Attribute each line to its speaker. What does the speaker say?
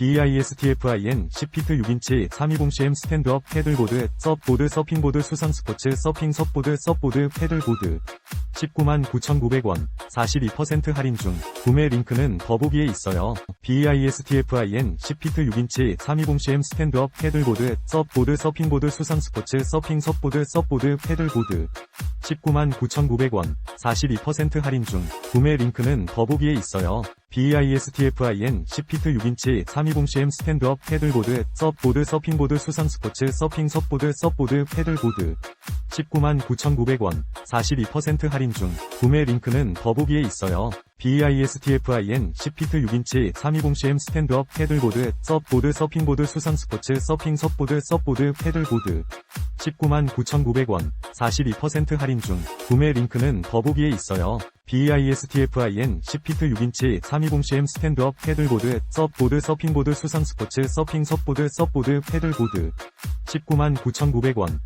Speaker 1: BISTFIN 10피트 6인치 320cm 스탠드업 패들보드, 서보드 서핑보드 수상 스포츠 서핑 섭보드 서보드 패들보드 199,900원 42% 할인 중 구매 링크는 더보기에 있어요. BISTFIN 10피트 6인치 320cm 스탠드업 패들보드, 서보드 서핑보드 수상 스포츠 서핑 섭보드 서보드 패들보드 199,900원 42% 할인 중 구매 링크는 더보기에 있어요. BISTFIN 10피트 6인치 320cm 스탠드업 패들보드, 서보드 서핑보드 수상 스포츠 서핑 섭보드 서보드 패들보드 199,900원 42% 할인 중 구매 링크는 더보기에 있어요. BISTFIN 10피트 6인치 320cm 스탠드업 패들보드, 서보드 서핑보드 수상 스포츠 서핑 섭보드 서보드 패들보드 199,900원 42% 할인 중 구매 링크는 더보기에 있어요. BISTFIN 10피트 6인치 320cm 스탠드업 패들보드, 서보드 서핑보드 수상 스포츠 서핑 섭보드 서보드 패들보드 199,900원